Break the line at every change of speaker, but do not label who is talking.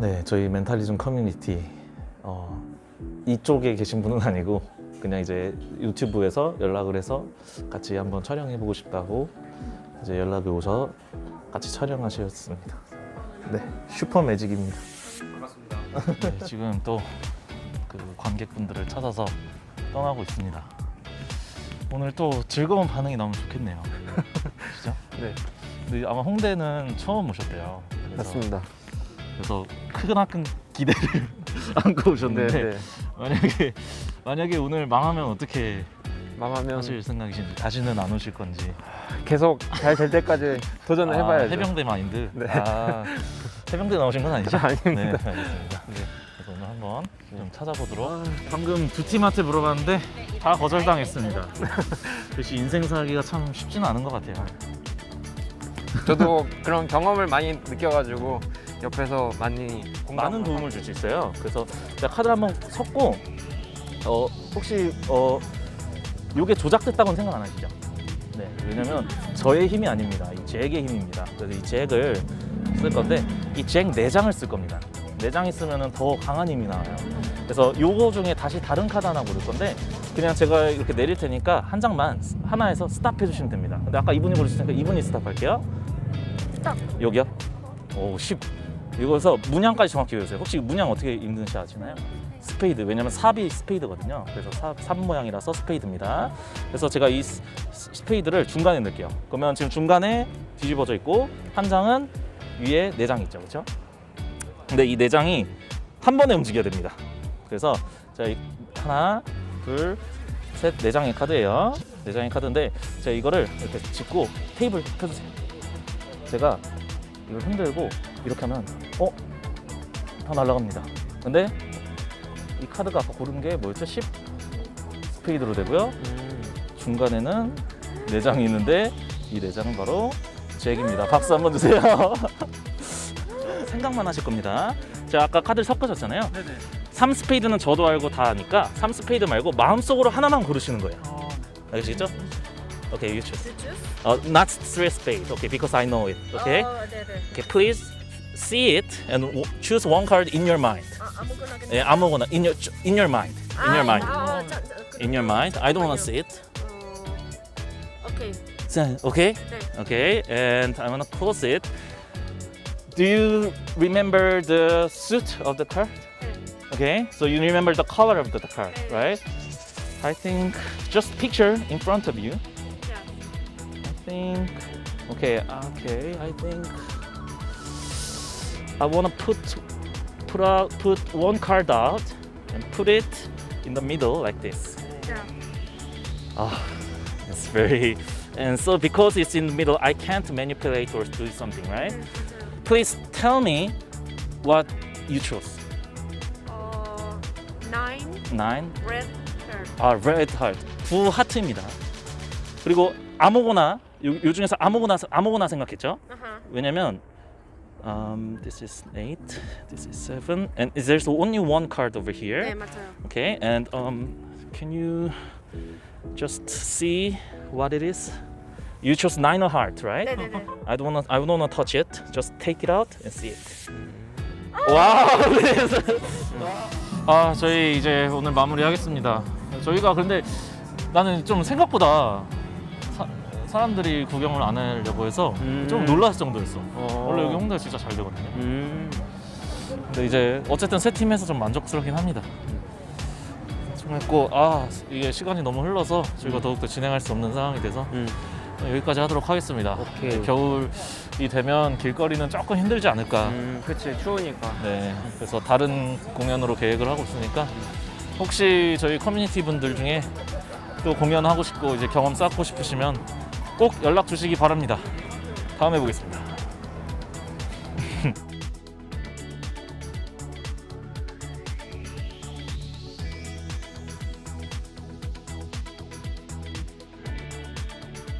네, 저희 멘탈리즘 커뮤니티 어, 이쪽에 계신 분은 아니고 그냥 이제 유튜브에서 연락을 해서 같이 한번 촬영해보고 싶다고 이제 연락이 오셔서 같이 촬영하셨습니다. 네, 슈퍼 매직입니다.
반갑습니다.
네, 지금 또 그 관객분들을 찾아서 떠나고 있습니다. 오늘 또 즐거운 반응이 나오면 좋겠네요. 그죠?
네,
근데 아마 홍대는 처음 오셨대요. 그래서,
맞습니다.
그래서 크나큰 기대를 안고 오셨는데
네, 네.
만약에 만약에 오늘 망하면 어떻게
망하면
하실 생각이신지 다시는 안 오실 건지
계속 잘 될 때까지 도전을
아,
해봐야죠.
해병대 마인드
네.
아, 해병대 나오신 건 아니죠?
아닙니다.
네 알겠습니다 그래서 오늘 한번 좀 찾아보도록 방금 두 팀한테 물어봤는데 다 거절당했습니다 역시 인생 살기가 참 쉽지는 않은 것 같아요
저도 그런 경험을 많이 느껴가지고 옆에서 많이
많은 도움을 줄 수 있어요. 그래서 제가 카드 한번 섞고 어 혹시 어 요게 조작됐다고는 생각 안 하시죠? 네, 왜냐면 저의 힘이 아닙니다. 이 잭의 힘입니다. 그래서 이 잭을 쓸 건데 이 잭 내장을 쓸 겁니다. 내장 있으면 더 강한 힘이 나와요. 그래서 요거 중에 다시 다른 카드 하나 고를 건데 그냥 제가 이렇게 내릴 테니까 한 장만 하나에서 스탑 해주시면 됩니다. 근데 아까 이분이 고르셨으니까 이분이 스탑할게요.
스탑.
여기요? 오, 10. 이거서 문양까지 정확히 외우세요. 혹시 문양 어떻게 읽는지 아시나요? 스페이드. 왜냐면 삽이 스페이드거든요. 그래서 삽, 삽 모양이라서 스페이드입니다. 그래서 제가 이 스- 스- 스페이드를 중간에 넣을게요. 그러면 지금 중간에 뒤집어져 있고 한 장은 위에 네장 있죠. 그렇죠? 근데 이 네 장이 한 번에 움직여야 됩니다. 그래서 자, 이- 하나, 둘, 셋, 네 장의 카드예요. 네 장의 카드인데 제가 이거를 이렇게 짚고 테이블 펴주세요. 제가 이걸 흔들고 이렇게 하면 어? 다 날아갑니다. 근데 이 카드가 아까 고른 게 뭐였죠? 10 스페이드로 되고요.
음,
중간에는 네 장이 있는데 이네 장은 바로 잭입니다. 박수 한번 주세요. 생각만 하실 겁니다. 제가 아까 카드를 섞으셨잖아요.
네네.
3 스페이드는 저도 알고 다 아니까 3 스페이드 말고 마음속으로 하나만 고르시는 거예요.
어,
알겠죠? 오케이, you choose.
You choose?
Uh, not three spade. Okay, because I know it. Okay.
어, 네네.
Okay, please see it and w- choose one card in your mind.
아, 아무거나 괜찮아요.
예, 아무거나 in your in your mind. In your mind.
아, 자, 자, 그-
In your mind. I don't want to see it.
어, 오케이.
So, okay.
네.
Okay, and I'm gonna close it. Do you remember the suit of the card?
네.
Okay, so you remember the color of the card,
네.
right? I think just picture in front of you.
야.
I think okay, okay. I think I wanna put put out put one card out and put it in the middle like this.
야.
Ah, it's very and so because it's in the middle, I can't manipulate or do something, right?
네, 맞아요.
Please tell me what you chose.
어, nine
Nine.
red card.
아, red heart. 구 하트입니다. 그리고 아무거나 요, 요 중에서 아무거나 아무거나 생각했죠?
아하.
왜냐면 um, this is eight, this is seven, and there's only one card over here.
네, 맞아요.
Okay, and um, can you just see what it is? You chose nine of heart, right?
네, 네, 네.
I don't wanna, I don't wanna touch it. Just take it out and see it. 와우. 아, 저희 이제 오늘 마무리하겠습니다. 저희가 근데 나는 좀 생각보다 사, 사람들이 구경을 안 하려고 해서
음.
좀 놀랐을 정도였어.
어.
원래 여기 홍대 진짜 잘 되거든요.
음,
근데 이제 어쨌든 세 팀에서 좀 만족스럽긴 합니다. 좀 했고 아 이게 시간이 너무 흘러서 저희가 더욱더 진행할 수 없는 상황이 돼서
음.
여기까지 하도록 하겠습니다.
오케이.
겨울이 되면 길거리는 조금 힘들지 않을까.
음, 그치 추우니까.
네, 그래서 다른 공연으로 계획을 하고 있으니까 혹시 저희 커뮤니티 분들 중에 또 공연하고 싶고 이제 경험 쌓고 싶으시면 꼭 연락 주시기 바랍니다. 다음에 보겠습니다.